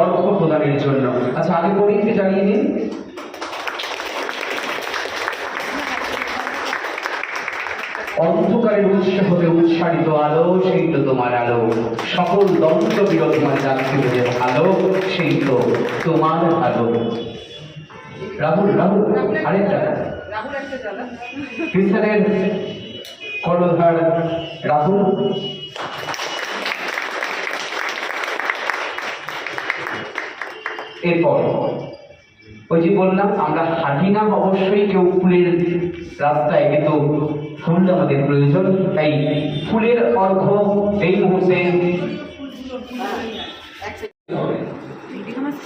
অর্ঘ প্রদানের জন্য। আচ্ছা আগে পরীক্ষা জানিয়ে দিন অন্ধকারের উৎস হতে উৎসারিত আলো সেই তো তোমার আলো। সকল দ্বন্দ্ব বিরোধী মানে যাচ্ছে যে আলো সেই তো তোমার আলো রাহুল রাহুল আরেকটা রাহুল কৃষ্ণের কর্ণধার রাহুল। এরপর ওই যে বললাম আমরা হাঁটি না অবশ্যই কেউ ফুলের রাস্তায় কিন্তু ফুল আমাদের প্রয়োজন। তাই ফুলের অর্ঘ এই মুহূর্তে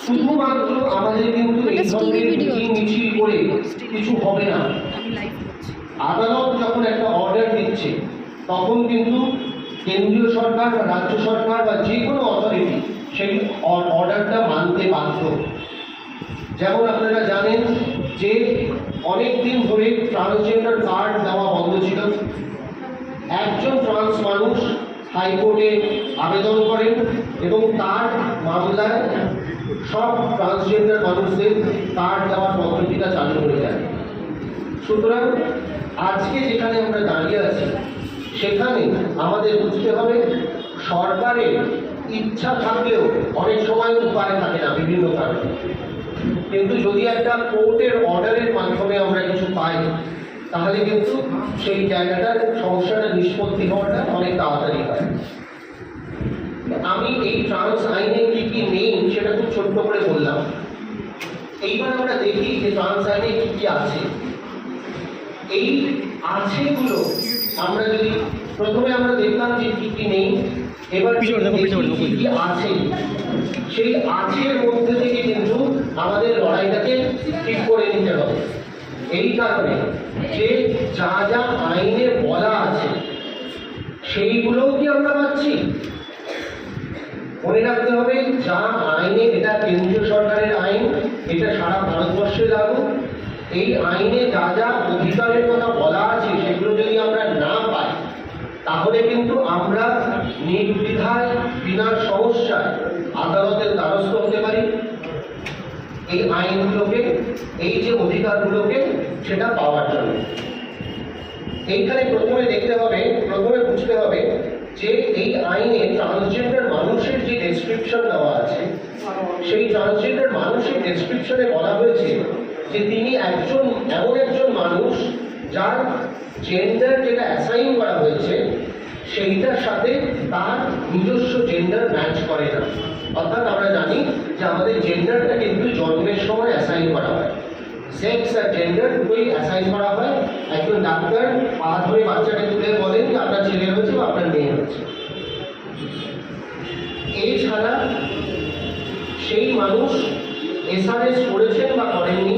শুধুমাত্র আমাদের কিন্তু এই ধরনের মিছিল করে কিছু হবে না। আদালত যখন একটা অর্ডার দিচ্ছে তখন কিন্তু কেন্দ্রীয় সরকার বা রাজ্য সরকার বা যে কোনো অথরিটি সেই অর্ডারটা মানতে বাধ্য। যেমন আপনারা জানেন যে অনেক দিন ধরে ট্রান্সজেন্ডার কার্ড দেওয়া বন্ধ ছিল। একজন ট্রান্স মানুষ হাইকোর্টে আবেদন করেন এবং তার মামলায় সব ট্রান্সজেন্ডার মানুষদের কার্ড দেওয়ার পদ্ধতিটা চালু হয়ে যায়। সুতরাং আজকে যেখানে আমরা দাঁড়িয়ে আছি, সেখানে আমাদের বুঝতে হবে সরকারের ইচ্ছা থাকলেও অনেক সময় উপায় থাকে না বিভিন্ন কারণে। কিন্তু যদি একটা কোর্টের অর্ডারের মাধ্যমে আমরা কিছু পাই, তাহলে কিন্তু সেই জায়গাটার সমস্যাটা নিষ্পত্তি হওয়াটা অনেক তাড়াতাড়ি হয়। আমি এই ট্রান্স আইনে কি কি নেই সেটা খুব ছোট্ট করে বললাম। এইবার আমরা দেখি যে ট্রান্স আইনে কি কি আছে। এই আছেগুলো আমরা যদি প্রথমে আমরা দেখলাম যে কি কি নেই এবার দেখি কি কি আছে। সেই আছের মধ্যে থেকে কিন্তু আমাদের লড়াইটাকে ঠিক করে নিতে হবে। এই কারণে যে যা যা আইনে বলা আছে সেইগুলোও কি আমরা পাচ্ছি? মনে রাখতে হবে যা আইনে এটা কেন্দ্রীয় সরকারের আইন এটা সারা ভারতবর্ষে লাগু এই আইনে যা যা অধিকারের কথা বলা আছে সেগুলো যদি আমরা তাহলে কিন্তু আমরা নির্দ্বিধায় বিনা সমস্যায় আদালতের দ্বারস্থ হতে পারি। এই আইনগুলোকে, এই যে অধিকারগুলোকে, সেটা পাওয়ার জন্য। এইখানে প্রথমে দেখতে হবে, প্রথমে বুঝতে হবে যে এই আইনে ট্রান্সজেন্ডার মানুষের যে ডেসক্রিপশন দেওয়া আছে, সেই ট্রান্সজেন্ডার মানুষের ডেসক্রিপশনে বলা হয়েছে যে তিনি একজন, এমন একজন মানুষ যার জেন্ডার যেটা অ্যাসাইন করা হয়েছে সেইটার সাথে তার নিজস্ব জেন্ডার ম্যাচ করে না। অর্থাৎ আমরা জানি যে আমাদের জেন্ডারটা কিন্তু জন্মের সময় অ্যাসাইন করা হয়। সেক্স আর জেন্ডার দুটোই অ্যাসাইন করা হয়। একজন ডাক্তার পা ধরে বাচ্চাকে তুলে বলেন যে, আপনার ছেলে হয়েছে বা আপনার মেয়ে হয়েছে। এছাড়া সেই মানুষ এসআরএস করেছেন বা করেননি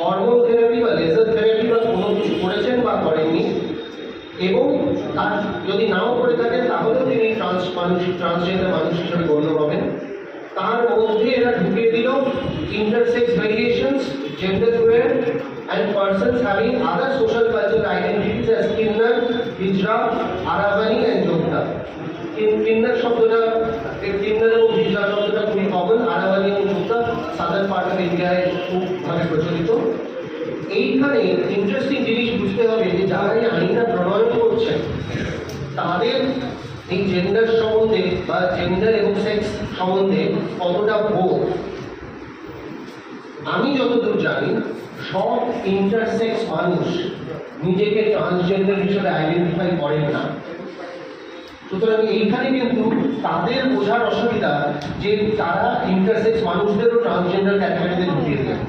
হরমোন থেরাপি বা লেজার থেরাপি বা কোনো কিছু করেছেন বা করেননি, এবং তার যদি নাও করে থাকেন তাহলেও তিনি ট্রান্স মানুষ ট্রান্সজেন্ডার মানুষ হিসেবে গণ্য হবেন। তার মধ্যে এরা ঢুকে দিল। Intersex variations gender fluid and persons having other social cultural identities as kinnar hijra aravani and যোদ্ধা কিন্নার শব্দটা কিন্নার এবং হিজরা শব্দটা খুবই কমন আরাবানি এবং যোদ্ধা সাদার্ন পার্ট অফ ইন্ডিয়ায় খুবভাবে প্রচলিত। এইখানে ইন্টারেস্টিং জিনিস বুঝতে হবে যে যারা এই আইনটা প্রণয়ন করছেন তাদের এই জেন্ডার সম্বন্ধে বা জেন্ডার এবং সেক্স সম্বন্ধে কতটা বোধ? আমি যতদূর জানি সব ইন্টারসেক্স মানুষ নিজেকে ট্রান্সজেন্ডার হিসেবে আইডেন্টিফাই করেন না। সুতরাং এইখানে কিন্তু তাদের বোঝার অসুবিধা যে তারা ইন্টারসেক্স মানুষদেরও ট্রান্সজেন্ডার ক্যাটাগরিতে ঢুকিয়ে দেয়।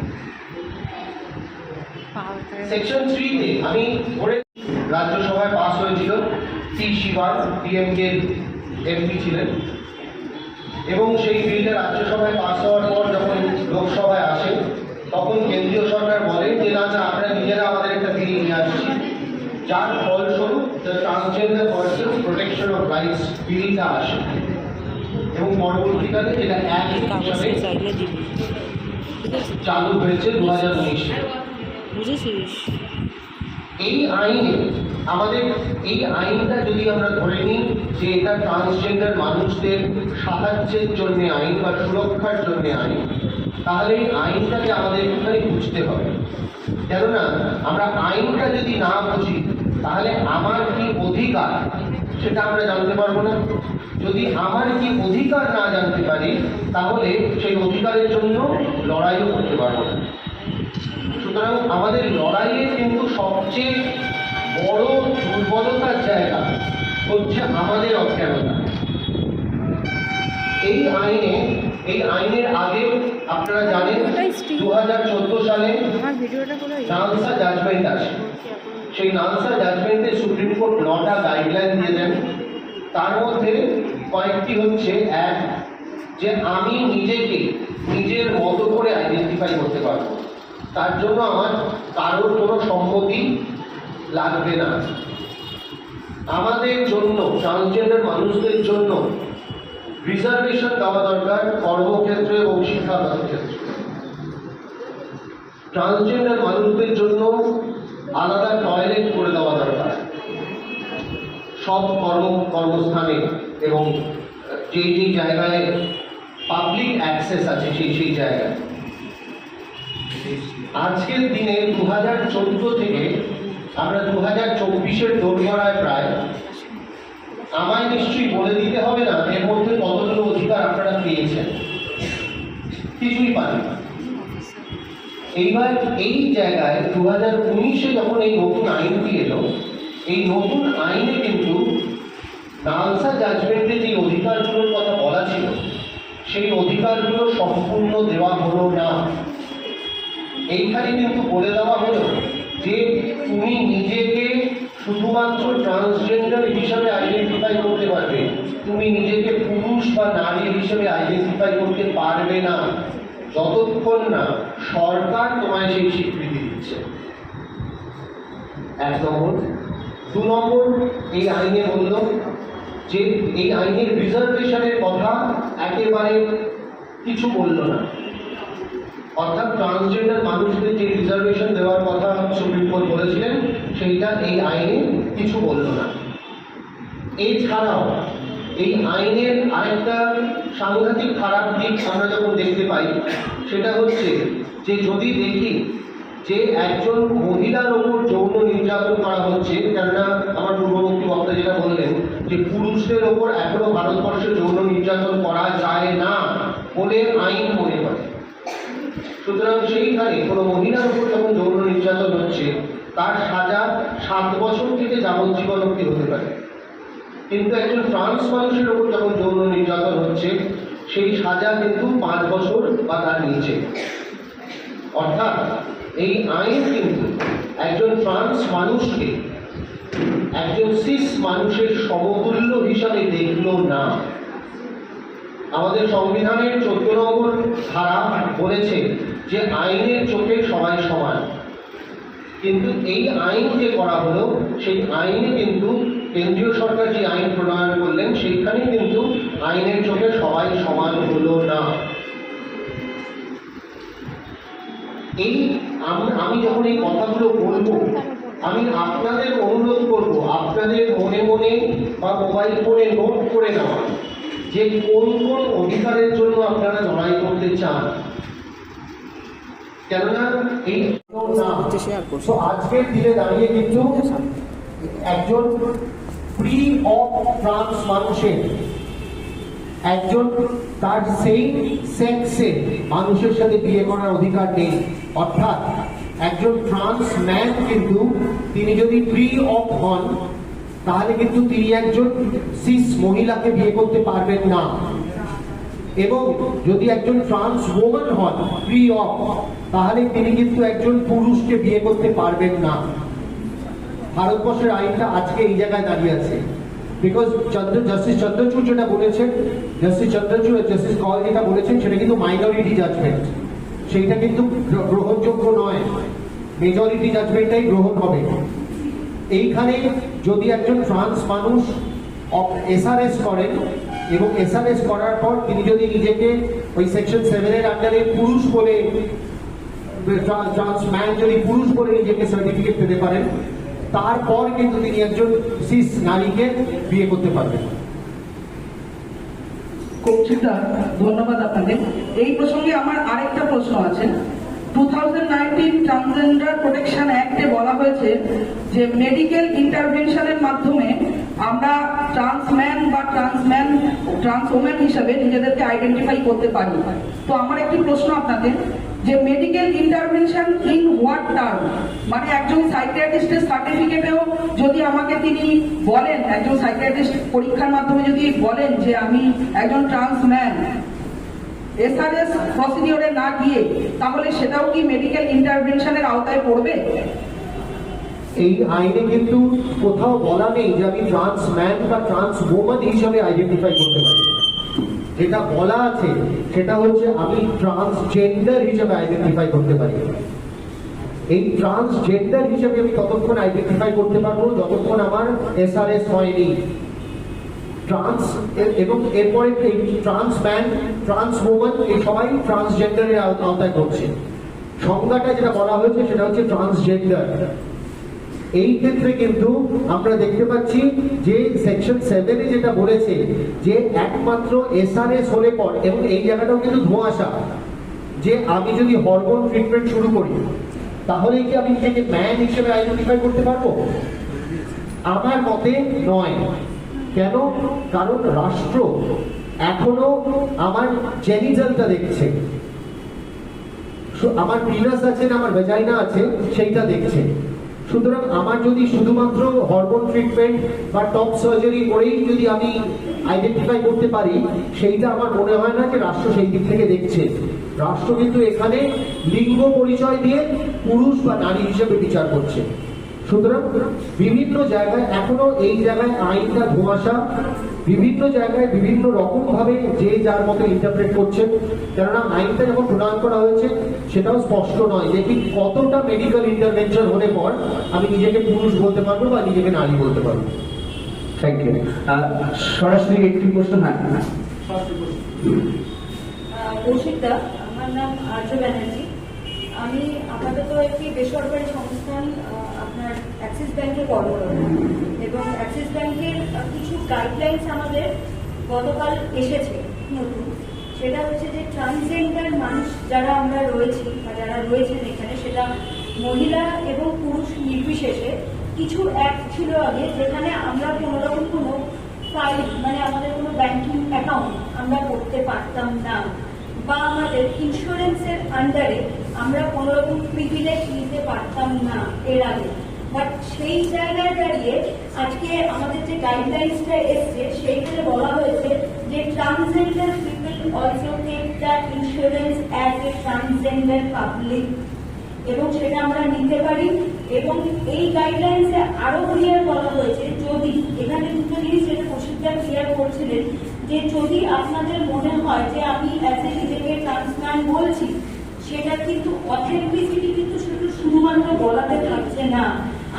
সেকশন থ্রিতে আমি ধরে রাজ্যসভায় পাস হয়েছিল টি শিবার ডিএমকে এমপি ছিলেন। এবং সেই বিলটা রাজ্যসভায় পাস হওয়ার পর যখন লোকসভায় আসে, তখন কেন্দ্রীয় সরকার বলে যে, না না, আমরা নিজেরা আমাদের একটা বিল নিয়ে আসছি। যার ফলস্বরূপ the transgender person protection of rights বিলটা আসে। এবং পরবর্তীকালে যেটা এক হিসাবে চালু হয়েছে দু হাজার উনিশে এই আইনে আমাদের, এই আইনটা যদি আমরা ধরে নিই যে এটা ট্রান্সজেন্ডার মানুষদের সাহায্যের জন্য আইন বা সুরক্ষার জন্য আইন, তাহলে এই আইনটাকে আমাদের একটুখানি বুঝতে হবে। কেননা, আমরা আইনটা যদি না বুঝি, তাহলে আমার কি অধিকার সেটা আমরা জানতে পারব না। যদি আমার কি অধিকার না জানতে পারি, তাহলে সেই অধিকারের জন্য লড়াইও করতে পারব না। সুতরাং আমাদের লড়াইয়ে কিন্তু সবচেয়ে বড় দুর্বলতার জায়গা হচ্ছে আমাদের অজ্ঞানতা। এই আইনে এই আইনের আগে আপনারা জানেন দু হাজার চোদ্দ সালে নালসা জাজমেন্ট আছে সেই নালসা জাজমেন্টে সুপ্রিম কোর্ট নটা গাইডলাইন দিয়ে দেন। তার মধ্যে কয়েকটি হচ্ছে এক যে আমি নিজেকে নিজের মতো করে আইডেন্টিফাই করতে পারব। তার জন্য আমার কারোর কোনো সম্মতি লাগবে না। আমাদের জন্য ট্রান্সজেন্ডার মানুষদের জন্য রিজার্ভেশন দেওয়া দরকার কর্মক্ষেত্রে এবং শিক্ষাগত ক্ষেত্রে ট্রান্সজেন্ডার মানুষদের জন্য আলাদা টয়লেট করে দেওয়া দরকার। সব কর্ম, কর্মস্থানে এবং যেই যেই জায়গায় পাবলিক অ্যাক্সেস আছে সেই সেই জায়গায়। আজকের দিনে দু হাজার চোদ্দ থেকে আমরা দু হাজার চব্বিশের দোরগড়ায় প্রায়, আমায় নিশ্চয়ই বলে দিতে হবে না, এর মধ্যে কতগুলো অধিকার আপনারা পেয়েছেন। কিছুই পাননি। এইবার এই জায়গায় দু হাজার উনিশে যখন এই নতুন আইনটি এলো, এই নতুন আইনে কিন্তু নালসা জাজমেন্টে যে অধিকারগুলোর কথা বলা ছিল, সেই অধিকারগুলো সম্পূর্ণ দেওয়া হলো না। এইখানে কিন্তু বলে দেওয়া হলো যে তুমি নিজেকে শুধুমাত্র ট্রান্সজেন্ডার হিসাবে আইডেন্টিফাই করতে পারবে। তুমি নিজেকে পুরুষ বা নারী হিসেবে আইডেন্টিফাই করতে পারবে না। যতক্ষণ না সরকার তোমায় সেই স্বীকৃতি দিচ্ছে। এক নম্বর। দু নম্বর, এই আইনে বলল যে এই আইনের রিজার্ভেশনের কথা একেবারে কিছু বলল না। অর্থাৎ ট্রান্সজেন্ডার মানুষদের যে রিজার্ভেশন দেওয়ার কথা সুপ্রিম কোর্ট বলেছিলেন, সেইটা এই আইনে কিছু বলল না। এছাড়াও, এই আইনের আরেকটা সাংঘাতিক খারাপ দিক আমরা যখন দেখতে পাই, সেটা হচ্ছে যে যদি দেখি যে একজন মহিলার ওপর যৌন নির্যাতন করা হচ্ছে, কেননা আমার পূর্ববর্তী বক্তা যেটা বললেন যে পুরুষদের ওপর এখনও ভারতবর্ষে যৌন নির্যাতন করা যায় না বলে আইন মনে সুতরাং সেইখানে কোনো মহিলার উপর যখন যৌন নির্যাতন হচ্ছে, তার সাজা সাত বছর থেকে যাবজ্জীবন অব্দি হতে পারে। কিন্তু একজন ট্রান্স মানুষের উপর যখন যৌন নির্যাতন হচ্ছে, সেই সাজা কিন্তু পাঁচ বছর বা তার নিচে। অর্থাৎ এই আইন কিন্তু একজন ট্রান্স মানুষকে একজন সিস মানুষের সমতুল্য হিসাবে দেখল না। আমাদের সংবিধানের চোদ্দ নম্বর ধারা বলেছে যে আইনের চোখে সবাই সমান। কিন্তু এই আইন যে করা হলো, সেই আইনে কিন্তু কেন্দ্রীয় সরকার যে আইন প্রণয়ন করলেন সেইখানে কিন্তু আইনের চোখে সবাই সমান হলো না। এই আমি যখন এই কথাগুলো বলব, আমি আপনাদের অনুরোধ করব, আপনাদের মনে মনে বা মোবাইল ফোনে নোট করে নেওয়া যে কোন কোন অধিকারের জন্য আপনারা লড়াই করতে চান। কেননা এই তো আজকের দিনে দাঁড়িয়ে কিন্তু একজন ফ্রি অফ ট্রান্স মানুষের একজন তার সেই সেক্সে মানুষের সাথে বিয়ে করার অধিকার নেই। অর্থাৎ একজন ট্রান্স ম্যান কিন্তু তিনি যদি ফ্রি অফ হন তাহলে কিন্তু তিনি একজন সিস মহিলাকে বিয়ে করতে পারবেন না। এবং যদি একজন ট্রান্স ওমান হন ফ্রি অফ তাহলে তিনি কিন্তু একজন পুরুষকে বিয়ে করতে পারবেন না। ভারতবর্ষের আইনটা আজকে এই জায়গায় দাঁড়িয়ে আছে। বিকজ চন্দ্র জাস্টিস চন্দ্রচূড় যেটা বলেছেন জাস্টিস চন্দ্রচূড় জাস্টিস কল যেটা বলেছেন, সেটা কিন্তু মাইনরিটি জাজমেন্ট সেইটা কিন্তু গ্রহণযোগ্য নয়। মেজরিটি জাজমেন্টটাই গ্রহণ হবে। এইখানে যদি একজন ট্রান্স মানুষ এসআরএস করেন এবং এস এম এস করার পর তিনি যদি নিজেকে ওই সেকশন সেভেনের আন্ডারে পুরুষ বলে ট্রান্স ম্যান যদি পুরুষ বলে নিজেকে সার্টিফিকেট পেতে পারেন, তারপর কিন্তু তিনি একজন সিস নারীকে বিয়ে করতে পারবেন। কৌশিকদা, ধন্যবাদ আপনাকে। এই প্রসঙ্গে আমার আরেকটা প্রশ্ন আছে। টু ট্রান্সজেন্ডার প্রোটেকশন অ্যাক্টে বলা হয়েছে যে মেডিকেল মাধ্যমে আমরা ট্রান্সম্যান বা ট্রান্সম্যান ট্রান্স হিসাবে নিজেদেরকে আইডেন্টিফাই করতে পারি। তো আমার একটি প্রশ্ন যে মেডিকেল ইন্টারভেনশন মানে একজন সার্টিফিকেটেও যদি আমাকে তিনি বলেন, একজন পরীক্ষার মাধ্যমে যদি বলেন যে আমি একজন ট্রান্সম্যান এসআরএস প্রসিডিওরে না গিয়ে, তাহলে সেটাও কি মেডিকেল ইন্টারভেনশনের আওতায় পড়বে? এই আইনে কিন্তু কোথাও বলা নেই যে আমি ট্রান্স ম্যান বা ট্রান্স ওম্যান হিসাবে আইডেন্টিফাই করতে পারি। যেটা বলা আছে, সেটা হচ্ছে আমি ট্রান্সজেন্ডার হিসাবে আইডেন্টিফাই করতে পারি। এই ট্রান্সজেন্ডার হিসেবে আমি ততক্ষণ আইডেন্টিফাই করতে পারব যতক্ষণ আমার এসআরএস হয়নি। ট্রান্স এবং এরপরে এই ট্রান্স ম্যান ট্রান্স ওম্যান এই সবাই ট্রান্সজেন্ডারের আওতায় করছে সংজ্ঞাটা যেটা বলা হয়েছে সেটা হচ্ছে ট্রান্সজেন্ডার এই ক্ষেত্রে কিন্তু আমরা দেখতে পাচ্ছি যে সেকশন সেভেনে যেটা বলেছে যে একমাত্র এসআরএস হলে পর, এবং এই জায়গাটাও কিন্তু ধোঁয়াশা, যে আমি যদি হরমোন ট্রিটমেন্ট শুরু করি তাহলে কি আমি নিজেকে ম্যান হিসেবে আইডেন্টিফাই করতে পারব? আমার মতে নয়। কেন? কারণ রাষ্ট্র এখনও আমার জেনিটালটা দেখছে। আমার পিনাস আছে, আমার ভেজাইনা আছে, সেইটা দেখছে। সুতরাং আমার যদি শুধুমাত্র হরমোন ট্রিটমেন্ট বা টপ সার্জারি করেই যদি আমি আইডেন্টিফাই করতে পারি, সেইটা আমার মনে হয় না যে রাষ্ট্র সেই দিক থেকে দেখছে। রাষ্ট্র কিন্তু এখানে লিঙ্গ পরিচয় দিয়ে পুরুষ বা নারী হিসেবে বিচার করছে। সুতরাং বিভিন্ন জায়গায় এখনও এই জায়গায় আইনটা ধোঁয়াশা বিভিন্ন জায়গায় বিভিন্ন রকম ভাবে যে যার মতো ইন্টারপ্রেট করছেন কেননা আইনটা যখন প্রণয়ন করা হয়েছে সেটাও স্পষ্ট নয় যে ঠিক কতটা মেডিকেল ইন্টারভেনশন হলে পর আমি নিজেকে পুরুষ বলতে পারব বা নিজেকে নারী বলতে পারব। থ্যাংক ইউ সরাসরি একটি প্রশ্ন হ্যাঁ। কৌশিকদা আমার নাম আর্য ব্যানার্জি। আমি আপাতত একটি বেসরকারি সংস্থান অ্যাক্সিস ব্যাংকে কর্মরত এবং অ্যাক্সিস ব্যাংকের কিছু গাইডলাইন্স আমাদের গতকাল এসেছে নতুন। সেটা হচ্ছে যে ট্রান্সজেন্ডার মানুষ যারা আমরা রয়েছি বা যারা রয়েছেন এখানে, সেটা মহিলা এবং পুরুষ নির্বিশেষে কিছু অ্যাক্ট ছিল আগে যেখানে আমরা কোনো রকম কোনো ফাইল মানে আমাদের কোনো ব্যাংকিং অ্যাকাউন্ট আমরা করতে পারতাম না। বা আমাদের ইন্স্যুরেন্সের আন্ডারে আমরা কোনো রকম প্রিভিলেজ নিতে পারতাম না এর আগে। বাট সেই জায়গায় দাঁড়িয়ে আজকে আমাদের যে গাইডলাইন্সটা এসছে, সেইখানে বলা হয়েছে যে transgender people also take the insurance as a transgender public এবং সেটা আমরা নিতে পারি। এবং এই গাইডলাইন্সে আরও ক্লিয়ার বলা হয়েছে, যদি এখানে দুটো জিনিস যেটা প্রসিদ্ধা ক্লিয়ার করছিলেন, যে যদি আপনাদের মনে হয় যে আমি অ্যাজ এ নিজেকে ট্রান্সপ্লান্ট বলছি, সেটা কিন্তু অথেন্টিসিটি কিন্তু শুধু শুধুমাত্র বলাতে থাকছে না।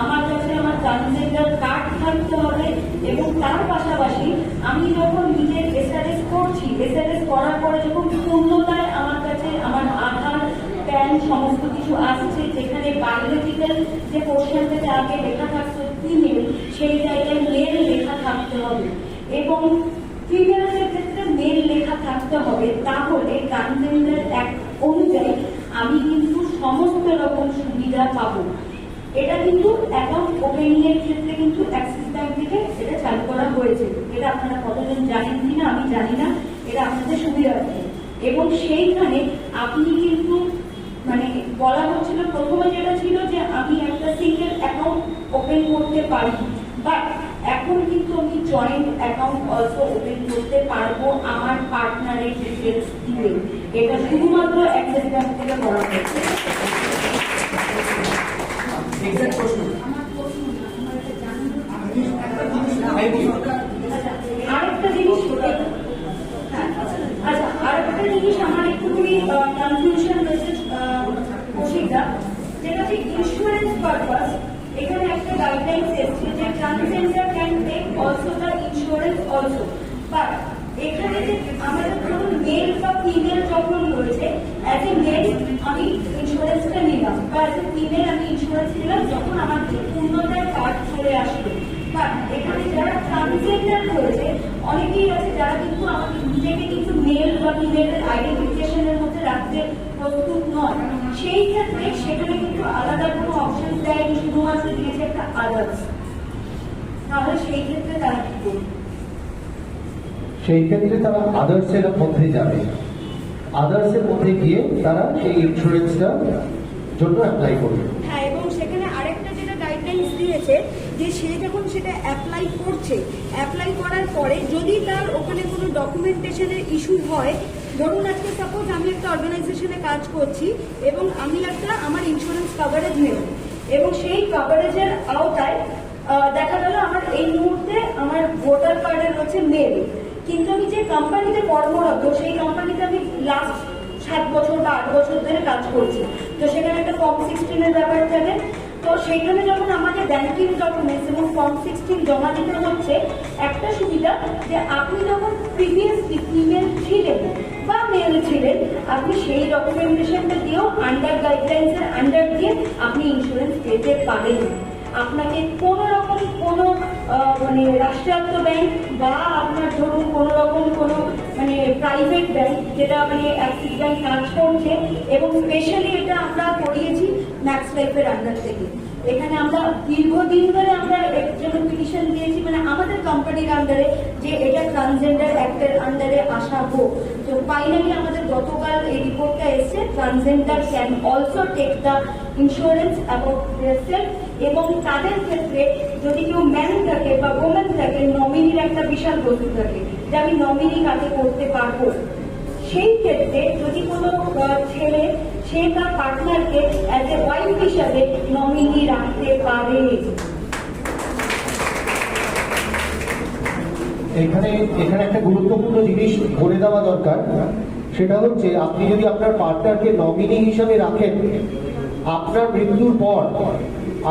আমার কাছে আমার ট্রান্সজেন্ডার কার্ড থাকতে হবে এবং তার পাশাপাশি আমি যখন নিজের এসআরএস করছি এসআরএস করার পরে যখন পূর্ণতায় আমার কাছে আমার আধার, প্যান সমস্ত কিছু আসছে, যেখানে বায়োলজিক্যাল যে পোর্শনটাতে আগে লেখা থাকতো ফিমেল সেই জায়গায় মেল লেখা থাকতে হবে। এবং ফিমেলদের ক্ষেত্রে মেল লেখা থাকতে হবে, তাহলে ট্রান্সজেন্ডার এক অনুযায়ী আমি কিন্তু সমস্ত রকম সুবিধা পাবো। এটা কিন্তু অ্যাকাউন্ট ওপেনিং এর ক্ষেত্রে কিন্তু অ্যাক্সিস ব্যাংক থেকে এটা চালু করা হয়েছে। এটা আপনারা কতজন জানেন কিনা আমি জানি না, এটা আপনাদের সুবিধার্থে এবং সেইখানে আপনি কিন্তু মানে বলা হচ্ছিল প্রথমে যেটা ছিল যে আমি একটা সিঙ্গেল অ্যাকাউন্ট ওপেন করতে পারি বাট এখন কিন্তু আমি জয়েন্ট অ্যাকাউন্ট অলসো ওপেন করতে পারব আমার পার্টনারের ডিটেলস দিয়ে। এটা শুধুমাত্র অ্যাক্সিস ব্যাংক থেকে করা হয়েছে। আমার প্রশ্ন। হ্যাঁ, আচ্ছা জিনিস আমার একটুখানি কনফিউশন রয়েছে কৌশিকদা যেটা হচ্ছে ইন্স্যুরেন্স পারপাস এখানে একটা গাইডলাইন্স এসছে যে transgender can take also the insurance also এখানে যে আমাদের ধরুন মেল বা ফিমেল যখন রয়েছে অ্যাজ এ মেল আমি ইন্স্যুরেন্সটা নিলাম। বা অ্যাজ এ ফিমেল আমি ইন্স্যুরেন্স নিলাম যখন আমার যে পূর্ণতার কার্ড চলে আসলো বাট এখানে যারা ট্রান্সজেন্ডার রয়েছে, অনেকেই আছে যারা কিন্তু আমাকে নিজেকে কিন্তু মেল বা ফিমেলের আইডেন্টিফিকেশনের মধ্যে রাখতে প্রস্তুত নয়। সেই ক্ষেত্রে সেখানে কিন্তু আলাদা কোনো অপশন দেয়নি, শুধুমাত্র দিয়েছে একটা আদার্স তাহলে সেই ক্ষেত্রে তারা কি করবে? সেই ক্ষেত্রে তারা আদার্সের মধ্যে যাবে। আদার্সের মধ্যে গিয়ে তারা সেই ইন্স্যুরেন্সটা জন্য অ্যাপ্লাই করবে। হ্যাঁ এবং সেখানে আরেকটা যেটা গাইডলাইন্স দিয়েছে যে সে যখন সেটা অ্যাপ্লাই করছে অ্যাপ্লাই করার পরে যদি তার ওখানে কোনো ডকুমেন্টেশনের ইস্যু হয়, ধরুন আজকে সাপোজ আমি একটা অর্গানাইজেশনে কাজ করছি এবং আমি একটা আমার ইন্স্যুরেন্স কাভারেজ নেব এবং সেই কাভারেজের আওতায় দেখা গেল আমার এই মুহূর্তে আমার ভোটার কার্ডে হচ্ছে মেল কিন্তু আমি যে কোম্পানিতে কর্মরত, সেই কোম্পানিতে আমি লাস্ট সাত বছর বা আট বছর ধরে কাজ করছি। তো সেখানে একটা ফর্ম সিক্সটিনের ব্যাপার থাকে। তো সেইখানে যখন আমাকে ব্যাংকিং ডকুমেন্টস এবং ফর্ম সিক্সটিন জমা দিতে হচ্ছে, একটা সুবিধা যে আপনি যখন প্রিভিয়াসলি ফিমেল ছিলেন বা মেল ছিলেন, আপনি সেই ডকুমেন্টেশনটা দিয়েও আন্ডার গাইডলাইন্সের আন্ডার দিয়ে আপনি ইন্স্যুরেন্স পেতে পারেন। আপনাকে কোনো রকম কোনো মানে রাষ্ট্রায়ত্ত ব্যাংক বা আপনার ধরুন কোনো রকম কোনো মানে প্রাইভেট ব্যাংক যেটা মানে অ্যাক্সিস ব্যাংক কাজ করছে এবং স্পেশালি এটা আমরা করিয়েছি ম্যাক্স লাইফের আন্ডার থেকে। এখানে আমরা দীর্ঘদিন ধরে আমরা জন্য পিটিশন দিয়েছি মানে আমাদের কোম্পানির আন্ডারে যে এটা ট্রান্সজেন্ডার অ্যাক্টের আন্ডারে আসা হোক তো ফাইনালি আমাদের গতকাল এই রিপোর্টটা এসছে transgender can also take the insurance about এবং তাদের ক্ষেত্রে যদি কেউ ম্যান থাকে বা ওমেন থাকে নমিনির একটা বিশাল বস্তু থাকে, যে আমি নমিনি কাকে করতে পারব? সেই ক্ষেত্রে যদি কোনো ছেলে, সে তার পার্টনারকে অ্যাজ এ ওয়াইফ হিসাবে নমিনি রাখতে পারে। এখানে এখানে একটা গুরুত্বপূর্ণ জিনিস বলে দেওয়া দরকার। সেটা হচ্ছে, আপনি যদি আপনার পার্টনারকে নমিনি হিসাবে রাখেন, আপনার মৃত্যুর পর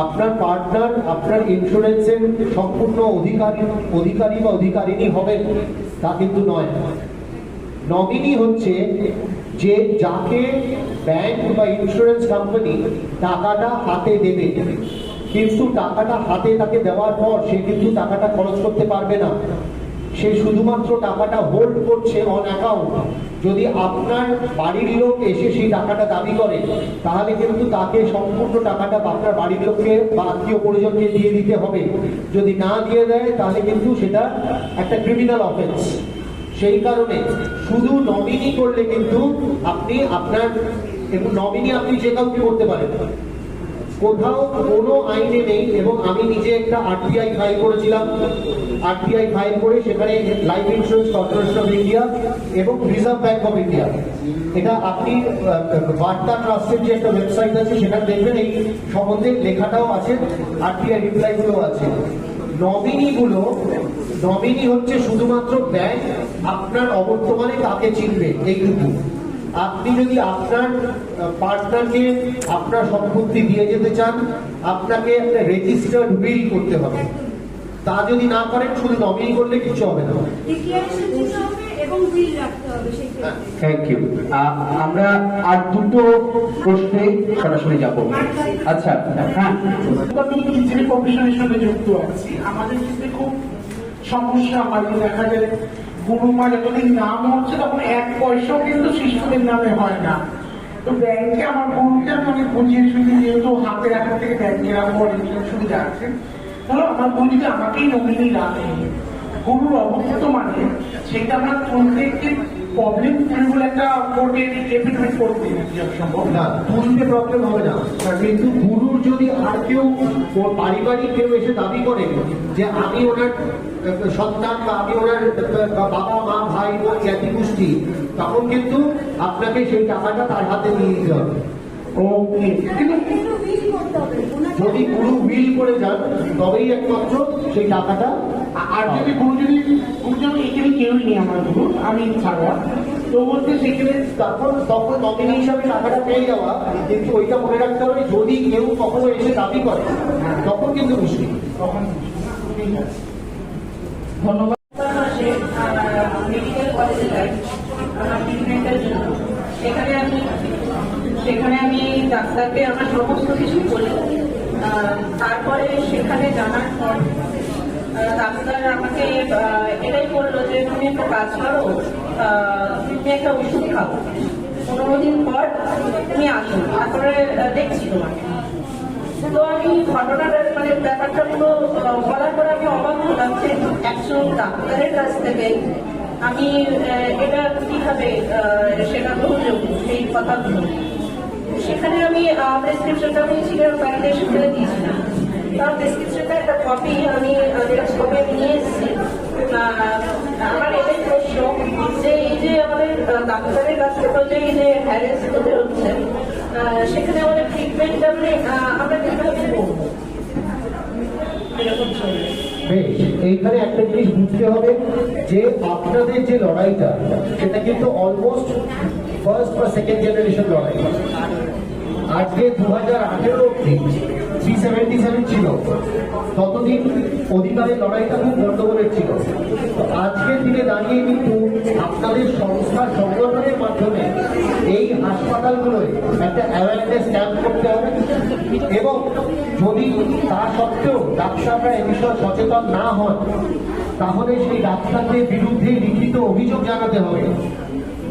আপনার পার্টনার আপনার ইন্স্যুরেন্সের সম্পূর্ণ অধিকারী অধিকারী বা অধিকারিণী হবেন, তা কিন্তু নয়। নমিনি হচ্ছে যে যাকে ব্যাংক বা ইন্স্যুরেন্স কোম্পানি টাকাটা হাতে দেবে। কিন্তু টাকাটা হাতে তাকে দেওয়ার পর সে কিন্তু টাকাটা খরচ করতে পারবে না। সে শুধুমাত্র টাকাটা হোল্ড করছে অন অ্যাকাউন্ট যদি আপনার বাড়ির লোক এসে সেই টাকাটা দাবি করে, তাহলে কিন্তু তাকে সম্পূর্ণ টাকাটা আপনার বাড়ির লোককে বা আত্মীয় পরিজনকে দিয়ে দিতে হবে। যদি না দিয়ে দেয়, তাহলে কিন্তু সেটা একটা ক্রিমিনাল অফেন্স সেই কারণে শুধু নমিনি করলে কিন্তু আপনি আপনার, এবং নমিনি আপনি যে কাউকে করতে পারেন। কোথাও কোনো আইনে নেই, এবং আমি নিজে একটা আরটিআই ফাইল করেছিলাম। আরটিআই ফাইল করে সেখানে life insurance corporation of India এবং রিজার্ভ ব্যাঙ্ক অফ ইন্ডিয়া এটা আপনি বার্তা ট্রাস্টের যে একটা ওয়েবসাইট আছে, সেখানে দেখবেন এই সম্বন্ধে লেখাটাও আছে আরটিআই রিপ্লাইগুলো আছে। নমিনিগুলো নমিনি হচ্ছে শুধুমাত্র ব্যাংক আপনার অবর্তমানে কাকে চিনবে? এইটুকু। আপনি যদি আপনার পার্টনারকে আপনার সম্পত্তি দিয়ে যেতে চান আপনাকে একটা রেজিস্টার্ড উইল করতে হবে। তা যদি না করেন শুধু নমিনি করলে কিছু হবে না। ডিক্লারেশন দিতে হবে এবং বিল রাখতে হবে সেই ক্ষেত্রে থ্যাংক ইউ আমরা আর দুটো প্রশ্নে সরাসরি যাব। আচ্ছা হ্যাঁ। আমি টিচিং প্রফেশনের সঙ্গে যুক্ত আছি। আমাদের ক্ষেত্রে খুব সমস্যা হয় দেখা যায়, গুরুমা যতদিন নাম হচ্ছে তখন এক পয়সাও কিন্তু শিশুদের নামে হয় না। তো ব্যাংকে আমার বোনকে আমি অনেক বুঝিয়ে শুনি যেহেতু হাতে রাখা থেকে ব্যাংকে রাখব অনেকজন সুবিধা আছে। ধরো আমার বোন আমাকেই নমিনি রাখে গরুর মানে সেটা আমরা প্রত্যেককে প্রবলেম বলে একটা কোর্টে এফিডেভিট করতে সম্ভব না তুলতে প্রবলেম হবে না। কিন্তু গুরুর যদি আর কেউ পারিবারিক কেউ এসে দাবি করে যে আমি ওনার সন্তান বা আমি ওনার বাবা মা ভাই বোন জ্ঞাতি গোষ্ঠী তখন কিন্তু আপনাকে সেই টাকাটা তার হাতে দিয়ে দিতে হবে। ওকে বিল যদি গুরু উইল করে যান তবেই একমাত্র সেই টাকাটা আর যদি গুরু যদি গুরু যদি এখানে কেউই নেই আমার গুরু আমি ছাড়া। তো বলতে সেখানে তখন তখন নমিনি হিসাবে টাকাটা পেয়ে যাওয়া, কিন্তু ওইটা মনে রাখতে হবে, যদি কেউ কখনো এসে দাবি করে, তখন কিন্তু মুশকিল তখন ধন্যবাদ। কলেজে সেখানে আমি সেখানে আমি ডাক্তারকে আমার সমস্ত কিছু বলি। তারপরে সেখানে জানার পর ডাক্তার আমাকে এটাই বলল যে, তুমি একটা কাজ করো তুমি একটা ওষুধ খাও। পনেরো দিন পর তুমি আসো। তারপরে দেখছি তোমাকে। তো আমি ঘটনাটা মানে ব্যাপারটা পুরো বলার পর আমি অবাক হলাম যে একজন ডাক্তারের কাছ থেকে আমি এটা কীভাবে সেটা গ্রহণযোগ্য, সেই কথাগুলো। সেখানে আমি প্রেসক্রিপশনটা আমি ছিলেন বাড়িতে এসে ফেলে দিয়েছিলাম। তার প্রেসক্রিপশনটা একটা কপি আমি জেরক্স কপি নিয়ে এসেছি আমার এটাই প্রশ্ন যে এই যে আমাদের ডাক্তারের কাছ থেকে যে এই যে হ্যারেস হতে হচ্ছে সেখানে আমাদের ট্রিটমেন্ট আমরা আমরা কীভাবে করব? এরকম চলবে বেশ এইখানে একটা জিনিস বুঝতে হবে যে আপনাদের যে লড়াইটা সেটা কিন্তু অলমোস্ট ফার্স্ট বা সেকেন্ড জেনারেশন লড়াই। আজকে দু হাজার আঠেরো অব্দি থ্রি সেভেন্টি সেভেন ছিল। ততদিন অধিকারের লড়াইটা খুব গন্ডগোলের ছিল। আজকের দিনে দাঁড়িয়ে কিন্তু আপনাদের সংস্থার সংগঠনের মাধ্যমে এই হাসপাতালগুলোয় একটা অ্যাওয়ারনেস ক্যাম্প করতে হবে এবং যদি তা সত্ত্বেও ডাক্তাররা এ বিষয়ে সচেতন না হন, তাহলে সেই ডাক্তারদের বিরুদ্ধে লিখিত অভিযোগ জানাতে হবে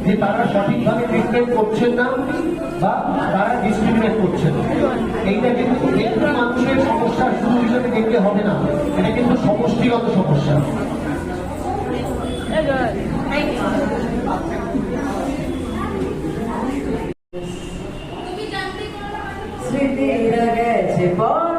যে তারা সঠিকভাবে ট্রিটমেন্ট করছেন না। বা তারা ডিসক্রিমিনেট করছে। এইটা কিন্তু একটি মানুষের সমস্যা শুরু হিসেবে দেখলে হবে না। এটা কিন্তু সমষ্টিগত সমস্যা। স্মৃতিরা গেছে পরবাস